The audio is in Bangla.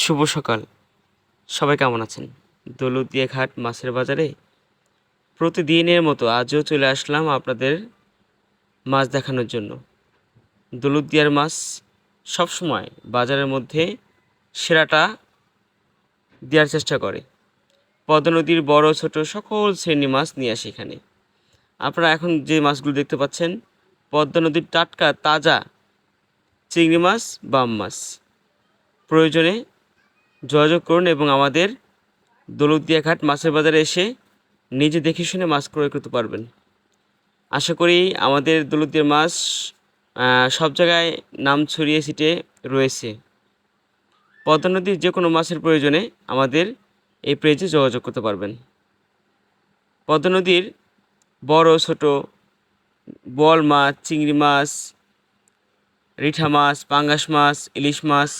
শুভ সকাল। সবাই কেমন আছেন? দৌলতদিয়া ঘাট মাছের বাজারে প্রতিদিনের মতো আজও চলে আসলাম আপনাদের মাছ দেখানোর জন্য। দৌলতদিয়ার মাছ সবসময় বাজারের মধ্যে সেরাটা দেওয়ার চেষ্টা করে। পদ্মা নদীর বড় ছোট সকল শ্রেণি মাছ নিয়ে আসে এখানে। আপনারা এখন যে মাছগুলো দেখতে পাচ্ছেন, পদ্মা নদীর টাটকা, তাজা চিংড়ি মাছ, বাম মাছ। প্রয়োজনে যোগাযোগ করুন এবং আমাদের দৌলতদিয়া ঘাট মাছের বাজারে এসে নিজে দেখে শুনে মাছ ক্রয় করতে পারবেন। আশা করি আমাদের দৌলতদিয়ার মাছ সব জায়গায় নাম ছড়িয়ে ছিটে রয়েছে। পদ্মা নদীর যে কোনো মাছের প্রয়োজনে আমাদের এই পেজে যোগাযোগ করতে পারবেন। পদ্মা নদীর বড়, ছোট, বল মাছ, চিংড়ি মাছ, রিঠা মাছ, পাঙ্গাস মাছ, ইলিশ মাছ